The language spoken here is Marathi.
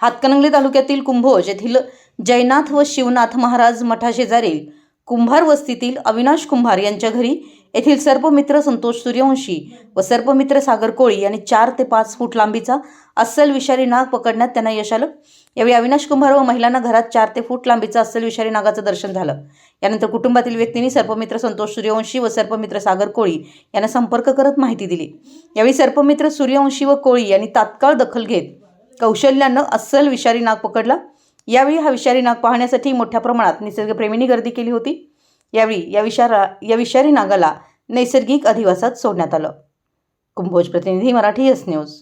हातकणंगले तालुक्यातील कुंभोज येथील जयनाथ व शिवनाथ महाराज मठाशेजारील कुंभार वस्तीतील अविनाश कुंभार यांच्या घरी येथील सर्पमित्र संतोष सूर्यवंशी व सर्पमित्र सागर कोळी यांनी चार ते पाच फूट लांबीचा अस्सल विषारी नाग पकडण्यात त्यांना यश आलं. यावेळी अविनाश कुंभार व महिलांना घरात चार ते फूट लांबीचा अस्सल विषारी नागाचं दर्शन झालं. यानंतर कुटुंबातील व्यक्तींनी सर्पमित्र संतोष सूर्यवंशी व सर्पमित्र सागर कोळी यांना संपर्क करत माहिती दिली. यावेळी सर्पमित्र सूर्यवंशी व कोळी यांनी तात्काळ दखल घेत कौशल्यानं अस्सल विषारी नाग पकडला. यावेळी हा विषारी नाग पाहण्यासाठी मोठ्या प्रमाणात निसर्गप्रेमींनी गर्दी केली होती. यावेळी या विषारा या विषारी नागाला नैसर्गिक अधिवासात सोडण्यात आलं. कुंभोज प्रतिनिधी मराठी एस न्यूज.